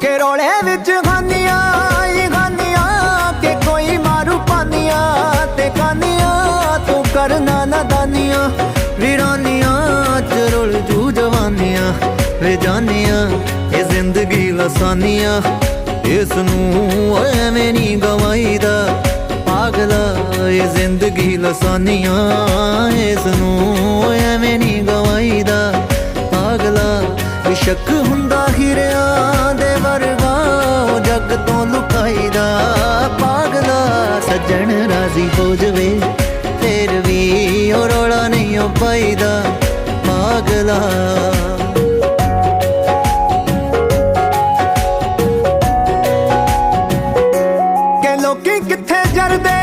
ਕਿ ਰੋਲੇ ਵਿੱਚ ਖਾਨੀਆਂ ਹੀ ਖਾਨੀਆਂ, ਕਿ ਕੋਈ ਮਾਰੂ ਪਾਨੀਆਂ, ਤੇ ਕਾਨੀਆਂ ਤੂੰ ਕਰਨਾ ਨਾ ਦਾਨੀਆਂ ਵੀਰਾਨੀਆਂ ਚ ਰੁਲ ਜੂ ਜਵਾਨੀਆਂ, ਵੇ ਜਾਨੀਆਂ, ਇਹ ਜ਼ਿੰਦਗੀ ਲਸਾਨੀਆਂ। ਇਸ ਨੂੰ ਐਵੇਂ ਨਹੀਂ ਗਵਾਈਦਾ, ਪਾਗਲਾ, ਇਹ ਜ਼ਿੰਦਗੀ ਲਸਾਨੀਆਂ। ਇਸ ਨੂੰ ਐਵੇਂ ਨਹੀਂ ਗਵਾਈਦਾ, ਪਾਗਲਾ ਇਹ ਸ਼ੱਕ ਹੁੰਦਾ ਨੱਚਣ ਰਾਜ਼ੀ ਹੋ ਜਵੇ। ਫੇਰ ਵੀ ਉਹ ਰੋਲਾ ਨਹੀਂ ਉਹ ਪੈਦਾ ਪਾਗਲਾ। ਕਿ ਲੋਕੀ ਕਿੱਥੇ ਜਰਦੇ?